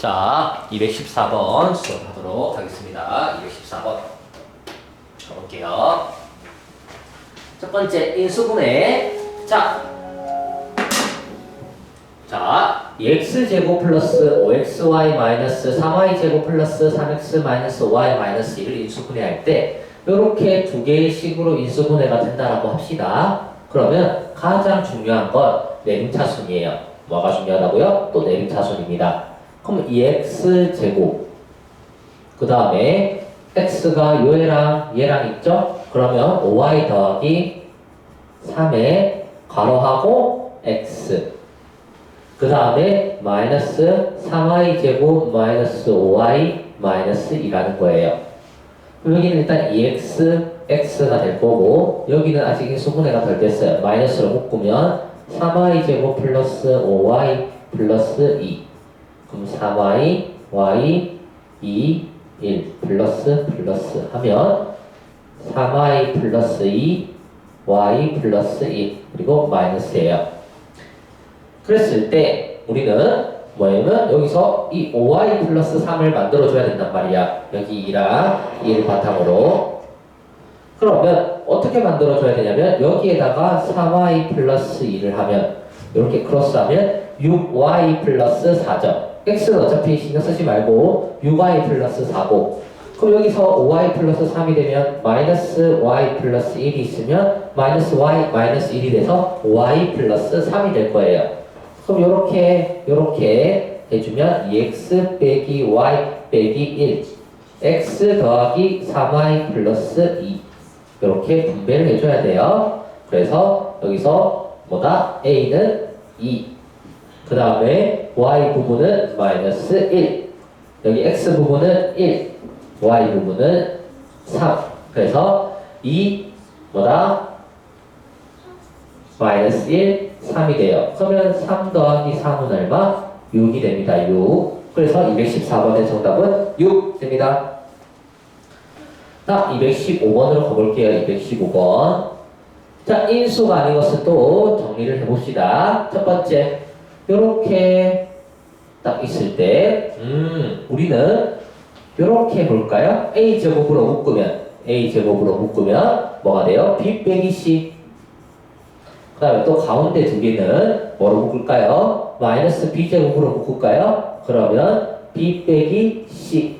자, 214번 수업하도록 하겠습니다. 214번. 가볼게요. 첫 번째, 인수분해. 자, 자, x제곱 플러스 5xy 마이너스 3y제곱 플러스 3x 마이너스 5y 마이너스 1을 인수분해할 때 이렇게 두 개의 식으로 인수분해가 된다라고 합시다. 그러면 가장 중요한 건 내림차순이에요. 뭐가 중요하다고요? 또 내림차순입니다. 그럼 이 x제곱 그 다음에 x가 얘랑 얘랑 있죠? 그러면 5y 더하기 3에 괄호하고 x 그 다음에 마이너스 3y 제곱 마이너스 5y 마이너스 2라는 거예요. 여기는 일단 2x, x가 될 거고 여기는 아직 수분해가 덜 됐어요. 마이너스로 묶으면 3y 제곱 플러스 5y 플러스 2 그럼 3y, y, 2, 1 플러스 플러스 하면 3y 플러스 2, y 플러스 1 그리고 마이너스예요. 그랬을 때 우리는 뭐냐면 여기서 이 5y 플러스 3을 만들어줘야 된단 말이야. 여기 2랑 1 바탕으로. 그러면 어떻게 만들어줘야 되냐면 여기에다가 3y 플러스 2를 하면 이렇게 크로스하면 6y 플러스 4죠. X는 어차피 신경 쓰지 말고 6y 플러스 4고 그럼 여기서 5y 플러스 3이 되면 마이너스 y 플러스 1이 있으면 마이너스 y 마이너스 1이 돼서 y 플러스 3이 될 거예요. 그럼 요렇게 요렇게 해주면 2x 빼기 y 빼기 1 x 더하기 3y 플러스 2 이렇게 분배를 해줘야 돼요. 그래서 여기서 뭐다? a는 2. 그 다음에 y 부분은 마이너스 1. 여기 x 부분은 1. y 부분은 3. 그래서 2 뭐다? 마이너스 1, 3이 돼요. 그러면 3 더하기 3은 얼마? 6이 됩니다. 6. 그래서 214번의 정답은 6 됩니다. 자, 215번으로 가볼게요. 215번. 자, 인수가 아닌 것을 또 정리를 해봅시다. 첫 번째, 요렇게 딱 있을 때, 음, 우리는 요렇게 볼까요? A제곱으로 묶으면, A제곱으로 묶으면 뭐가 돼요? B 빼기 C. 그 다음에 또 가운데 두 개는 뭐로 묶을까요? 마이너스 B제곱으로 묶을까요? 그러면 B 빼기 C.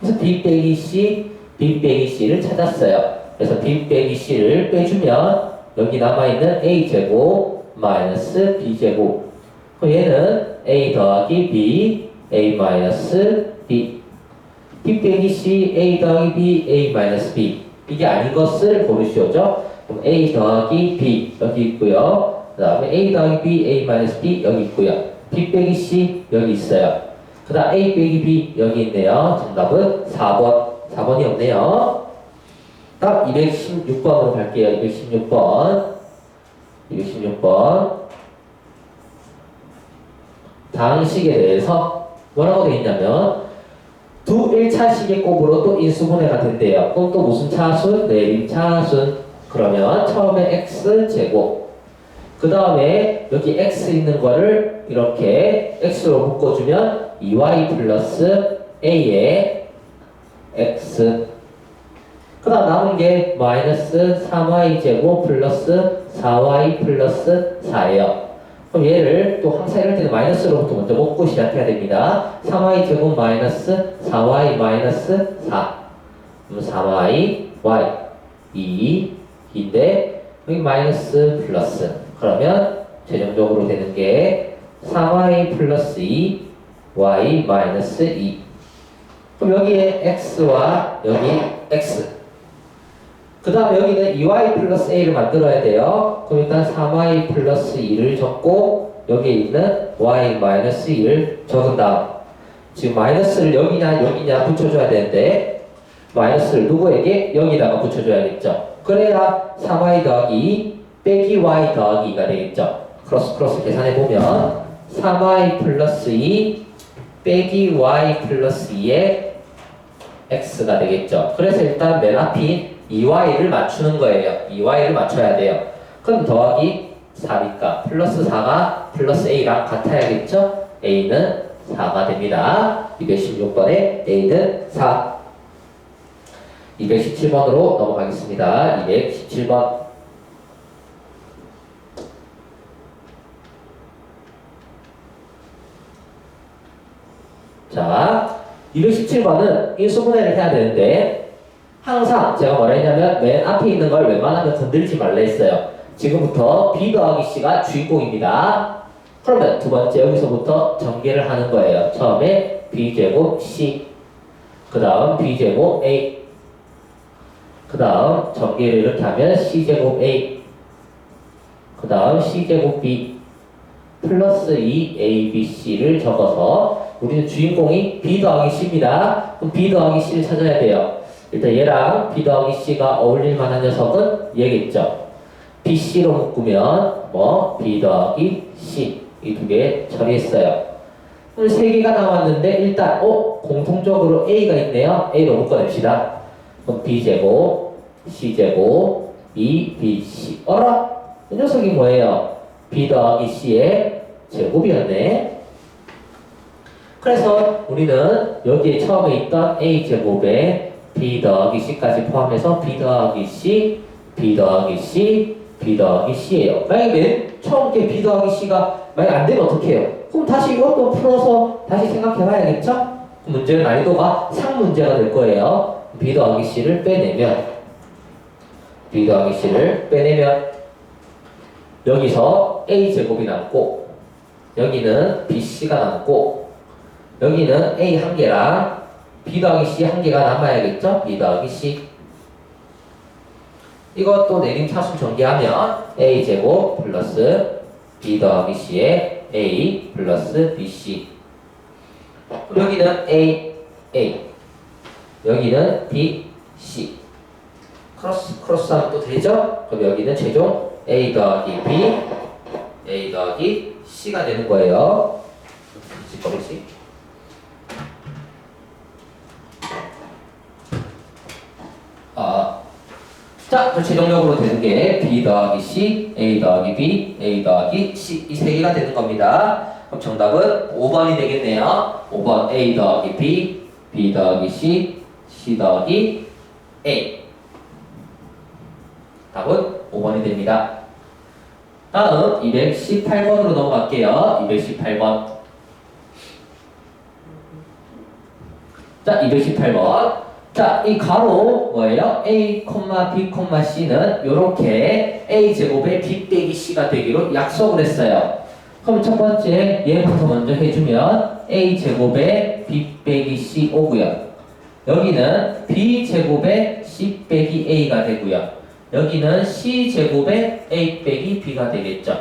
그래서 B 빼기 C, B 빼기 C를 찾았어요. 그래서 B 빼기 C를 빼주면 여기 남아있는 A제곱 마이너스 B제곱. 그럼 얘는 A 더하기 B, A 마이너스 B. 빼기 C, A 더하기 B, A 마이너스 B. 이게 아닌 것을 고르시오죠? 그럼 A 더하기 B 여기 있고요. 그 다음에 A 더하기 B, A 마이너스 B 여기 있고요. 빼기 C 여기 있어요. 그 다음 A 빼기 B 여기 있네요. 정답은 4번. 4번이 없네요. 다음 216번으로 갈게요. 216번. 216번. 방식에 대해서 뭐라고 되어 있냐면 두 1차식의 곱으로 또 인수분해가 된대요. 그럼 또 무슨 차순? 내림차순. 그러면 처음에 x제곱 그 다음에 여기 x 있는 거를 이렇게 x로 묶어주면 2y 플러스 a에 x 그 다음 남은 게 마이너스 3y 제곱 플러스 4y 플러스 4예요. 그럼 얘를 또 항상 이럴 때는 마이너스로부터 먼저 먹고 시작해야 됩니다. 3y 제곱 마이너스 4y 마이너스 4 그럼 4y y 2 인데 여기 마이너스 플러스. 그러면 최종적으로 되는 게 4y 플러스 2 y 마이너스 2 그럼 여기에 x와 여기 x 그 다음에 여기는 2y 플러스 a를 만들어야 돼요 그럼 일단 3y 플러스 2를 적고 여기에 있는 y 마이너스 2를 적은 다음 지금 마이너스를 여기냐 여기냐 붙여줘야 되는데 마이너스를 누구에게? 여기다가 붙여줘야겠죠 그래야 3y 더하기 2 빼기 y 더하기가 되겠죠. 크로스 크로스 계산해 보면 3y 플러스 2 빼기 y 플러스 2의 x가 되겠죠. 그래서 일단 맨 앞인 2y를 맞추는 거예요. 2y를 맞춰야 돼요. 그럼 더하기 4니까 플러스 4가 플러스 a랑 같아야겠죠. a는 4가 됩니다. 216번에 A는 4. 217번으로 넘어가겠습니다. 217번. 자, 217번은 인수분해를 해야 되는데 항상 제가 뭐라 했냐면 맨 앞에 있는 걸 웬만하면 건들지 말라 했어요. 지금부터 B 더하기 C가 주인공입니다. 그러면 두 번째 여기서부터 전개를 하는 거예요. 처음에 B제곱 C 그 다음 B제곱 A 그 다음 전개를 이렇게 하면 C제곱 A 그 다음 C제곱 B 플러스 2 A, B, C를 적어서 우리는 주인공이 B 더하기 C입니다. 그럼 B 더하기 C를 찾아야 돼요. 일단 얘랑 B 더하기 C가 어울릴 만한 녀석은 얘겠죠. B, C로 묶으면 뭐 B 더하기 C 이 두 개 처리했어요. 오늘 세 개가 나왔는데 일단 어 공통적으로 A가 있네요. A로 묶어냅시다. 그럼 B 제곱 C 제곱 2 B C 어라 이 녀석이 뭐예요? B 더하기 C의 제곱이었네. 그래서 우리는 여기에 처음에 있던 A 제곱에 B 더하기 C까지 포함해서 B 더하기 C, B 더하기 C, B 더하기 C예요. 만약에 맨 처음 게 B 더하기 C가 만약 안 되면 어떻게 해요? 그럼 다시 이것도 풀어서 다시 생각해 봐야겠죠? 문제의 난이도가 상 문제가 될 거예요. B 더하기 C를 빼내면 B 더하기 C를 빼내면 여기서 A 제곱이 남고 여기는 BC가 남고 여기는 A 한 개랑 B 더하기 C 한 개가 남아야겠죠? B 더하기 C. 이것도 내림차순 전개하면 A 제곱 플러스 B 더하기 C의 A 플러스 BC 여기는 A, A. 여기는 B, C. 크로스 크로스 하면 또 되죠? 그럼 여기는 최종 A 더하기 B A 더하기 C가 되는 거예요. 짓거리지 아, 자, 그 최종적으로 되는 게 B 더하기 C, A 더하기 B, A 더하기 C 이 세 개가 되는 겁니다. 그럼 정답은 5번이 되겠네요. 5번 A 더하기 B, B 더하기 C, C 더하기 A. 답은 5번이 됩니다. 다음 218번으로 넘어갈게요. 218번. 자, 218번. 자, 이 가로 뭐예요? A, B, C는 이렇게 A 제곱의 B 빼기 C가 되기로 약속을 했어요. 그럼 첫 번째 얘부터 먼저 해주면 A 제곱의 B 빼기 C 오고요. 여기는 B 제곱의 C 빼기 A가 되고요. 여기는 C 제곱의 A 빼기 B가 되겠죠.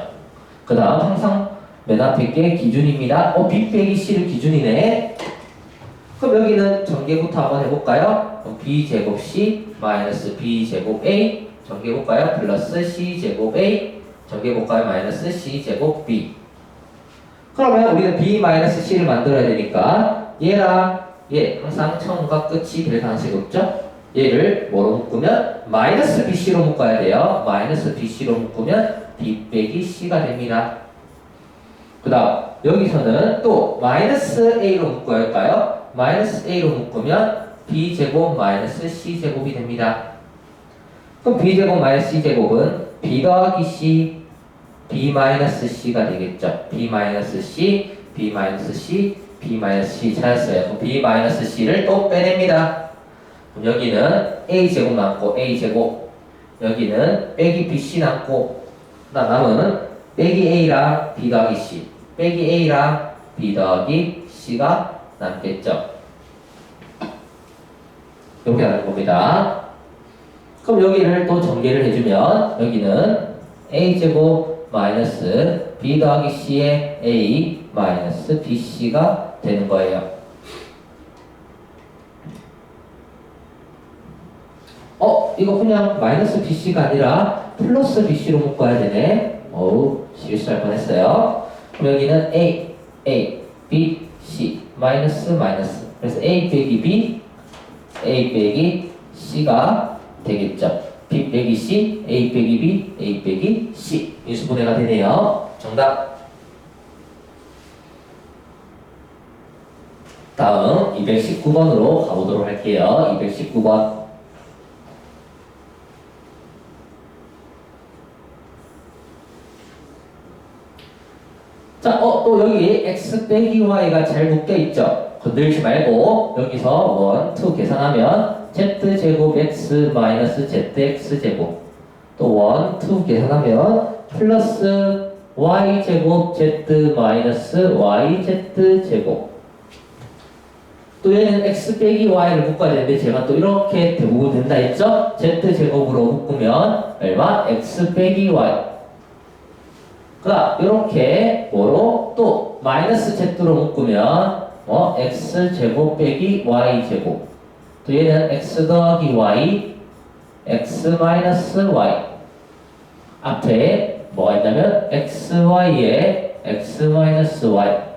그 다음 항상 맨 앞에 게 기준입니다. 어, B 빼기 C를 기준이네. 그럼 여기는 전개부터 한번 해볼까요? b제곱 c 마이너스 b제곱 a 전개해볼까요? 플러스 c제곱 a 전개해볼까요? 마이너스 c제곱 b 그러면 우리는 b 마이너스 c를 만들어야 되니까 얘랑 얘 항상 처음과 끝이 될 가능성이 높죠? 얘를 뭐로 묶으면 마이너스 bc로 묶어야 돼요. 마이너스 bc로 묶으면 b 빼기 c가 됩니다. 그 다음 여기서는 또 마이너스 a로 묶어야 할까요? 마이너스 a로 묶으면 b제곱 마이너스 c제곱이 됩니다. 그럼 b제곱 마이너스 c제곱은 b 더하기 c b 마이너스 c가 되겠죠. b 마이너스 c b 마이너스 c b 마이너스 c 찾았어요. 그럼 b 마이너스 c를 또 빼냅니다. 그럼 여기는 a제곱 남고 a제곱 여기는 빼기 bc 남고 남은 빼기 a랑 b 더하기 c 빼기 a랑 b 더하기 c가 남겠죠. 이렇게 나는 겁니다. 그럼 여기를 또 전개를 해주면 여기는 a제곱 마이너스 b 더하기 c의 a 마이너스 bc가 되는 거예요. 어? 이거 그냥 마이너스 bc가 아니라 플러스 bc로 묶어야 되네. 어우 실수할 뻔했어요. 그럼 여기는 a, a, b, 마이너스 마이너스 그래서 a 빼기 b a 빼기 c가 되겠죠. b 빼기 c, a 빼기 b, a 빼기 c 인수분해가 되네요. 정답. 다음 219번으로 가보도록 할게요. 219번. 자, 어, 또 여기 x 빼기 y가 잘 묶여 있죠? 건들지 말고 여기서 1, 2 계산하면 z제곱 x 마이너스 zx 제곱 또 1, 2 계산하면 플러스 y제곱 z 마이너스 yz 제곱 또 얘는 x 빼기 y를 묶어야 되는데 제가 또 이렇게 대부분 된다 했죠? z 제곱으로 묶으면 얼마? x 빼기 y 그 다음 이렇게 뭐로? 또 마이너스 z로 묶으면 뭐 x 제곱 빼기 y 제곱. 또 얘는 x 더하기 y x 마이너스 y. 앞에 뭐가 있냐면 xy에 x 마이너스 y.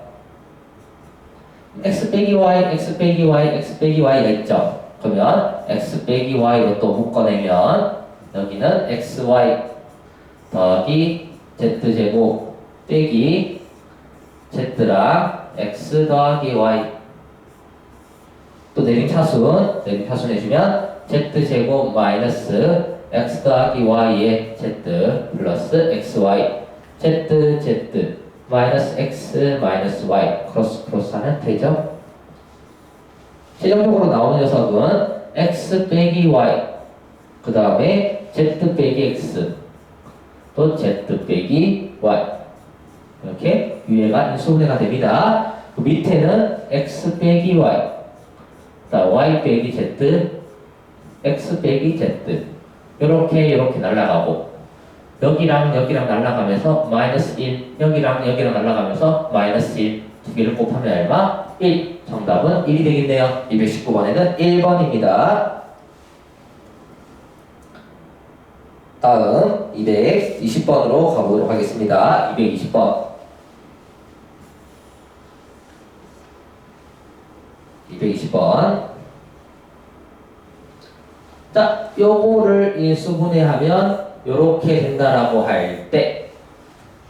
x 빼기 y, x 빼기 y, x 빼기 y가 있죠. 그러면 x 빼기 y로 또 묶어내면 여기는 xy 더하기 z 제곱 빼기 z랑 x 더하기 y. 또 내림차순 내림차순 해주면 z 제곱 마이너스 x 더하기 y의 z 플러스 xy. z z 마이너스 x 마이너스 y 크로스 크로스 하면 되죠? 최종적으로 나오는 녀석은 x 빼기 y 그 다음에 z 빼기 x 또 z 빼기 y. 이렇게 위에가 인수분해가 됩니다. 그 밑에는 x 빼기 y. 자 y 빼기 z x 빼기 z. 이렇게 이렇게 날아가고 여기랑 여기랑 날아가면서 마이너스 1 여기랑 여기랑 날아가면서 마이너스 1 두 개를 곱하면 얼마? 1 정답은 1이 되겠네요. 219번에는 1번입니다 다음 220번으로 가보도록 하겠습니다. 220번. 220번. 자, 요거를 인수분해하면 요렇게 된다라고 할 때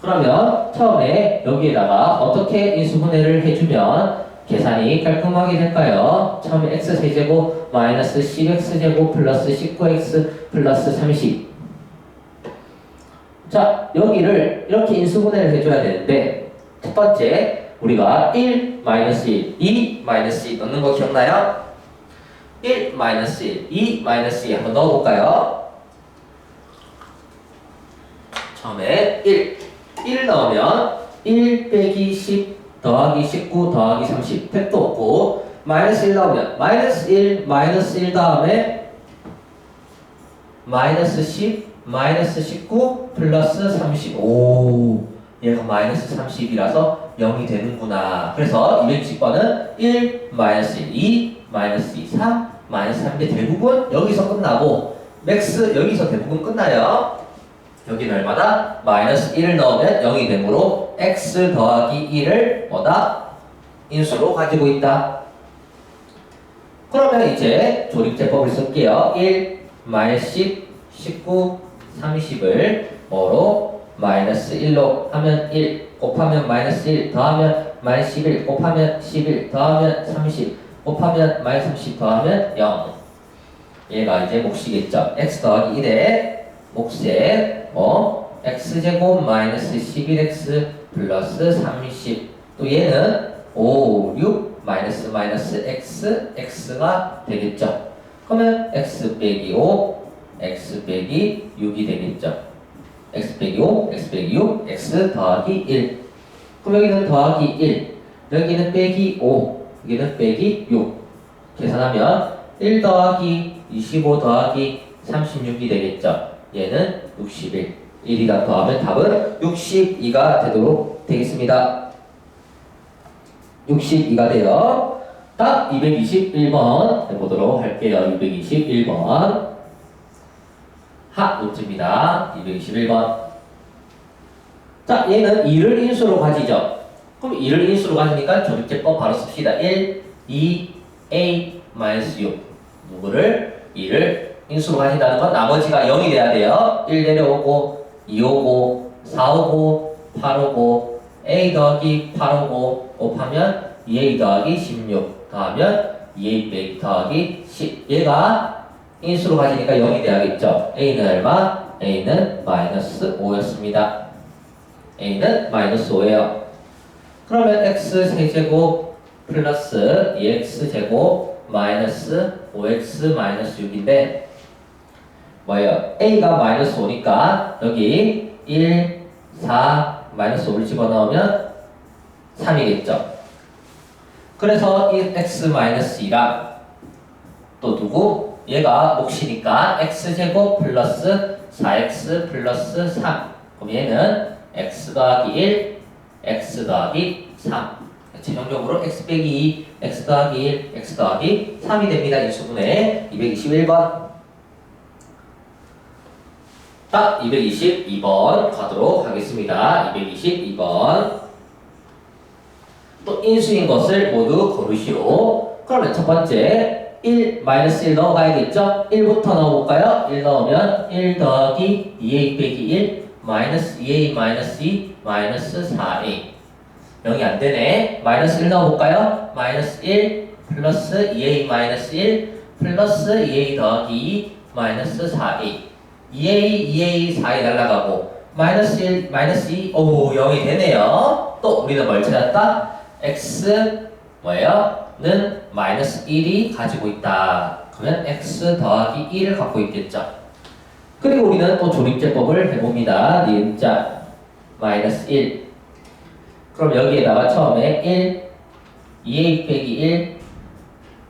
그러면 처음에 여기에다가 어떻게 인수분해를 해주면 계산이 깔끔하게 될까요? 처음에 x 세제곱 마이너스 10x제곱 플러스 19x 플러스 30 자, 여기를 이렇게 인수분해를 해줘야 되는데 첫 번째 우리가 1 마이너스 1, 2 마이너스 2 넣는 거 기억나요? 1 마이너스 1, 2 마이너스 2 한번 넣어볼까요? 처음에 1, 1 넣으면 1 빼기 10 더하기 19 더하기 30 택도 없고 마이너스 1 넣으면 마이너스 1 마이너스 1 다음에 마이너스 10 마이너스 19 플러스 35 얘가 마이너스 30이라서 0이 되는구나. 그래서 220번은 1 마이너스 1, 2 마이너스 2, 3 마이너스 3인데 대부분 여기서 끝나고 맥스 여기서 대부분 끝나요. 여기는 얼마다? 마이너스 1을 넣으면 0이 되므로 x 더하기 1을 뭐다? 인수로 가지고 있다. 그러면 이제 조립제법을 쓸게요. 1 마이너스 10, 19, 30을 뭐로? 마이너스 1로 하면 1 곱하면 마이너스 1 더하면 마이너스 11 곱하면 11 더하면 30 곱하면 마이너스 30 더하면 0 얘가 이제 몫이겠죠? X 더하기 1에 몫에 뭐? X제곱 마이너스 11x 플러스 30또 얘는 5, 6 마이너스 마이너스 x x가 되겠죠? 그러면 x 빼기 5 x 빼기 6이 되겠죠? x 빼기 5 x 빼기 6 x 더하기 1 그럼 여기는 더하기 1 여기는 빼기 5 여기는 빼기 6 계산하면 1 더하기 25 더하기 36이 되겠죠? 얘는 61 1이랑 더하면 답은 62가 되도록 되겠습니다. 62가 돼요. 답 221번 해보도록 할게요. 221번 하 노트입니다. 221번. 자 얘는 2를 인수로 가지죠. 그럼 2를 인수로 가지니까 조립제법 바로 씁시다. 1, 2, a, 마이너스 6 누구를? 2를 인수로 가진다는 건 나머지가 0이 돼야 돼요. 1 내려오고 2 오고 4 오고 8 오고 a 더하기 8 오고 곱하면 2a 더하기 16 더하면 2a 빼기 더하기 10 얘가 인수로 가지니까 0이 돼야겠죠 a는 얼마? a는 마이너스 5였습니다 a는 마이너스 5예요 그러면 x 세제곱 플러스 2x 제곱 마이너스 5x 마이너스 6인데 뭐예요? a가 마이너스 5니까 여기 1, 4, 마이너스 5를 집어넣으면 3이겠죠. 그래서 1x 마이너스 2랑 또 누구? 얘가 몫이니까 x제곱 플러스 4x 플러스 3 그럼 얘는 x 더하기 1, x 더하기 3 최종적으로 x 빼기 2, x 더하기 1, x 더하기 3이 됩니다. 인수분해 221번 딱 222번 가도록 하겠습니다. 222번 또 인수인 것을 모두 고르시오. 그러면 첫 번째 1 마이너스 1 넣어가야겠죠? 1부터 넣어볼까요? 1 넣으면 1 더하기 2a 빼기 1 마이너스 2a 마이너스 2 마이너스 4a 0이 안 되네. 마이너스 1 넣어볼까요? 마이너스 1 플러스 2a 마이너스 1 플러스 2a 더하기 2 마이너스 4a 2a, 2a, 4이 날라가고 마이너스 1, 마이너스 2, 오 0이 되네요. 또 우리는 뭘 찾았다? x 뭐예요? 는 마이너스 1이 가지고 있다. 그러면 x 더하기 1을 갖고 있겠죠. 그리고 우리는 또 조립제법을 해봅니다. 니은자 마이너스 1 그럼 여기에다가 처음에 1 2a 빼기 1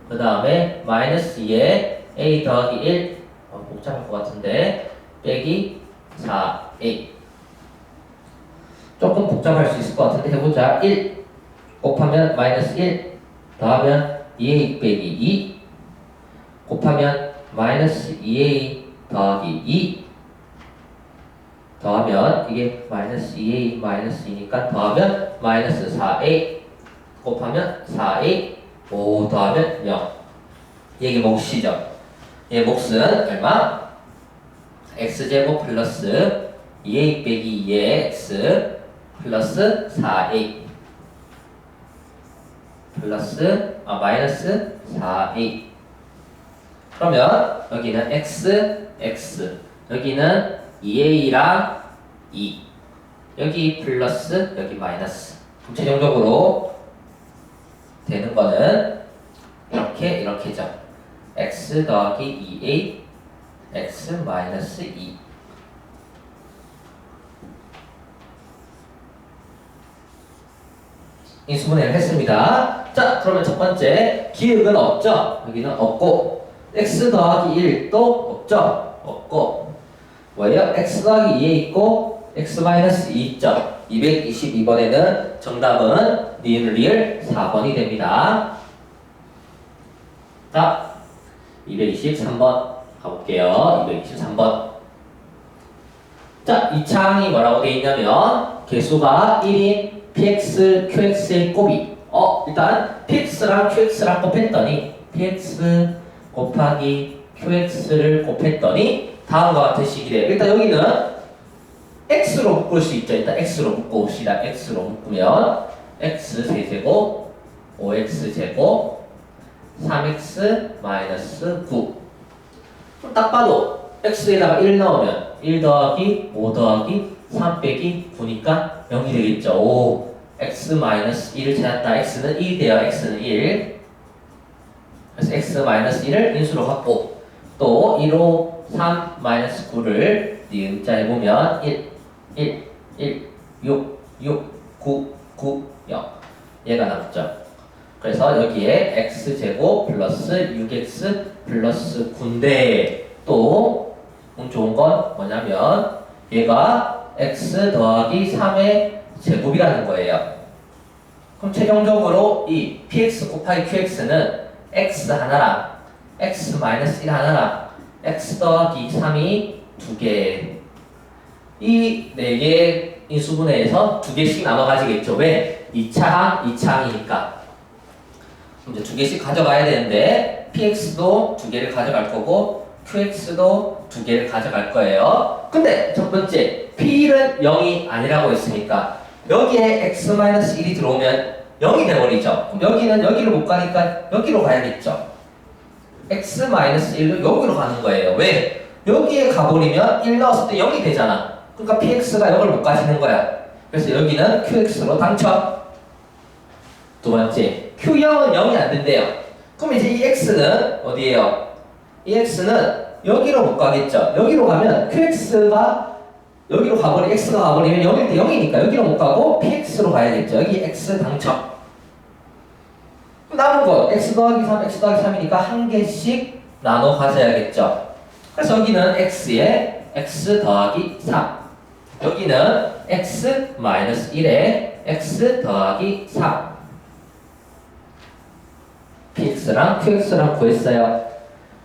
그 다음에 마이너스 2에 a 더하기 1 어, 복잡할 것 같은데 빼기 4a 조금 복잡할 수 있을 것 같은데 해보자 1 곱하면 마이너스 1 더하면 2a 빼기 2 곱하면 마이너스 2a 더하기 2 더하면 이게 마이너스 2a 마이너스 2니까 더하면 마이너스 4a 곱하면 4a 5 더하면 0 이게 몫이죠. 얘 몫은 얼마? x제곱 플러스 2a 빼기 2의 x 플러스 4a 플러스 아 마이너스 4a 그러면 여기는 x x. 여기는 2a랑 2 여기 플러스 여기 마이너스. 그럼 최종적으로 되는 거는 이렇게 이렇게죠. x 더하기 2a x 마이너스 2 인수분해를 했습니다. 자, 그러면 첫 번째 기획은 없죠? 여기는 없고 x 더하기 1도 없죠? 없고 뭐예요? x 더하기 2에 있고 x 마이너스 2 있죠? 222번에는 정답은 니은 리을 4번이 됩니다. 자, 223번 가볼게요. 223번. 자, 이 창이 뭐라고 되어 있냐면 개수가 1인 px, qx의 곱이 어, 일단 px랑 qx랑 곱했더니 px 곱하기 qx를 곱했더니 다음과 같은 식이 돼요. 일단 여기는 x로 묶을 수 있죠. 일단 x로 묶고 봅시다. x로 묶으면 x 세제곱 5x 제곱 3x 마이너스 9. 그럼 딱 봐도 x에다가 1 넣으면 1 더하기 5 더하기 3 빼기 9니까 0이 되겠죠. 오, x 마이너스 1을 찾았다. x는 1이 돼요. x는 1. 그래서 x 마이너스 1을 인수로 갖고 또 1호 3 마이너스 9를 니은자 해보면 1, 1, 1, 6, 6, 9, 9, 0 얘가 남죠. 그래서 여기에 x제곱 플러스 6x 플러스 9인데 또운 좋은 건 뭐냐면 얘가 x 더하기 3의 제곱이라는 거예요. 그럼 최종적으로 이 px 곱하기 qx는 x 하나랑 x 마이너스 1 하나랑 x 더하기 3이 두 개. 이 네개 인수분해에서 두 개씩 나눠 가지겠죠. 왜? 2차항, 2차항이니까. 이제 두 개씩 가져가야 되는데 px도 두 개를 가져갈 거고 qx도 두 개를 가져갈 거예요. 근데 첫 번째 p는 0이 아니라고 했으니까 여기에 x-1이 들어오면 0이 돼버리죠. 그럼 여기는 여기를 못 가니까 여기로 가야겠죠. x-1로 여기로 가는 거예요. 왜? 여기에 가버리면 1 넣었을 때 0이 되잖아. 그러니까 px가 0을 못 가시는 거야. 그래서 여기는 qx로 당첨. 두 번째, q0은 0이 안 된대요. 그럼 이제 이 x는 어디예요? 이 x는 여기로 못 가겠죠. 여기로 가면 qx가 여기로 가버리 x가 가버리면 0일 때 0이니까 여기로 못 가고 px로 가야겠죠. 여기 x 당첨. 남은 거 x 더하기 3, x 더하기 3이니까 한 개씩 나눠 가져야겠죠. 그래서 여기는 x에 x 더하기 3. 여기는 x 마이너스 1에 x 더하기 3. px랑 qx랑 구했어요.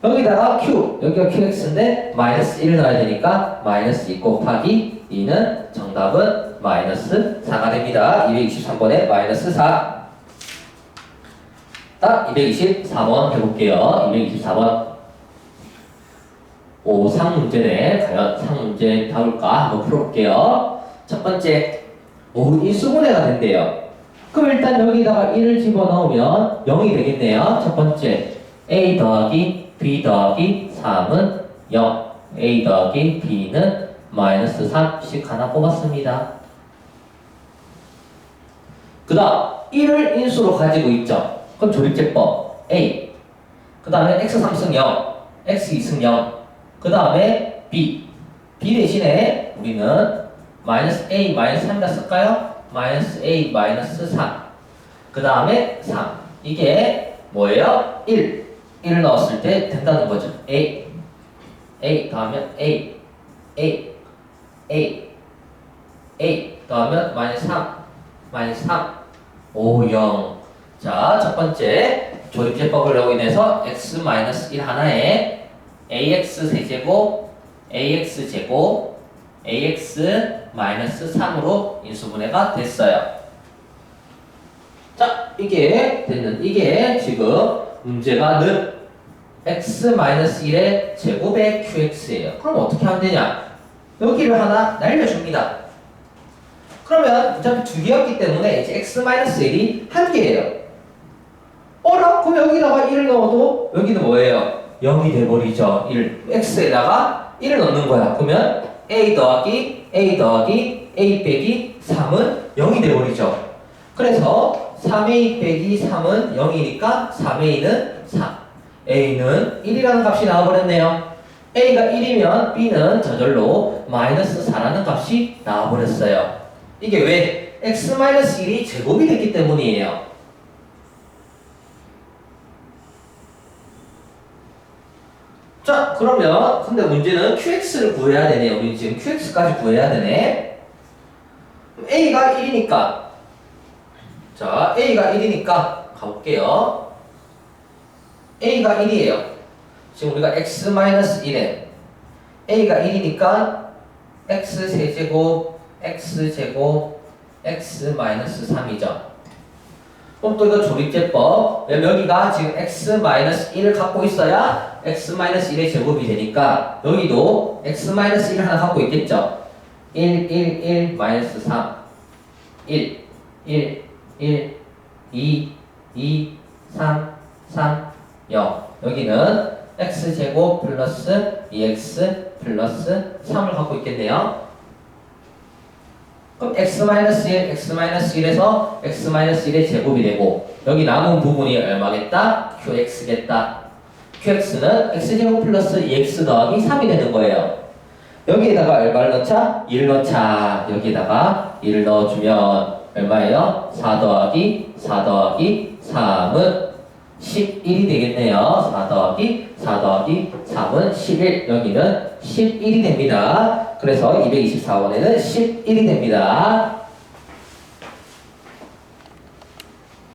여기다가 q, 여기가 qx인데 마이너스 1을 넣어야 되니까 마이너스 2 곱하기 2는 정답은 마이너스 4가 됩니다. 223번에 마이너스 4. 딱 224번 해볼게요. 224번. 오, 상 문제네. 과연 상 문제 다울까? 한번 풀어볼게요. 첫 번째, 오, 일수분해가 된대요. 그럼 일단 여기다가 1을 집어넣으면 0이 되겠네요. 첫 번째, a 더하기 b 더하기 3은 0. a 더하기 b는 마이너스 3씩 하나 뽑았습니다. 그 다음 1을 인수로 가지고 있죠. 그럼 조립제법 A 그 다음에 x3승 0 x2승 0 그 다음에 B B 대신에 우리는 마이너스 A 마이너스 3이라 쓸까요? 마이너스 A 마이너스 3그 다음에 3 이게 뭐예요? 1 1을 넣었을 때 된다는 거죠. A. A 더하면 A. A. A. A 더하면 마이너스 3 마이너스 3 5 0 자, 첫 번째 조립제법으로 인해서 x-1 하나에 ax 세제곱, ax 제곱, ax-3으로 인수분해가 됐어요. 자, 이게 됐는 이게 지금 문제가 는 x-1의 제곱의 qx예요. 그럼 어떻게 하면 되냐? 여기를 하나 날려줍니다. 그러면 어차피 두 개였기 때문에 이제 x-1이 한 개예요. 어라? 그럼 여기다가 1을 넣어도 여기는 뭐예요? 0이 돼버리죠. 1. x에다가 1을 넣는 거야. 그러면 a 더하기 a 더하기 a 빼기 3은 0이 돼버리죠. 그래서 3a 빼기 3은 0이니까 3a는 3. A는 1이라는 값이 나와버렸네요. a가 1이면 b는 저절로 마이너스 4라는 값이 나와버렸어요. 이게 왜 x-1이 제곱이 됐기 때문이에요. 자, 그러면 근데 문제는 qx를 구해야 되네요. 우리 지금 qx까지 구해야 되네. a가 1이니까 자, a가 1이니까 가볼게요. A가 1이에요. 지금 우리가 x-1에 a가 1이니까 x 세제곱 x 제곱 x 마이너스 3이죠. 그럼 또 이거 조립제법 여기가 지금 x 마이너스 1을 갖고 있어야 x 마이너스 1의 제곱이 되니까 여기도 x 마이너스 1을 하나 갖고 있겠죠. 1, 1, 1 마이너스 3 1, 1, 1 2, 2 3, 3 0 여기는 x 제곱 플러스 2x 플러스 3을 갖고 있겠네요. 그럼 x-1, x-1에서 x-1의 제곱이 되고 여기 남은 부분이 얼마겠다? qx겠다. qx는 x제곱 플러스 2x 더하기 3이 되는 거예요. 여기에다가 얼마를 넣자? 1 넣자. 여기에다가 1을 넣어주면 얼마예요? 4 더하기 4 더하기 3은 11이 되겠네요. 4 더하기 4 더하기 3은 11. 여기는 11이 됩니다. 그래서 224원에는 11이 됩니다.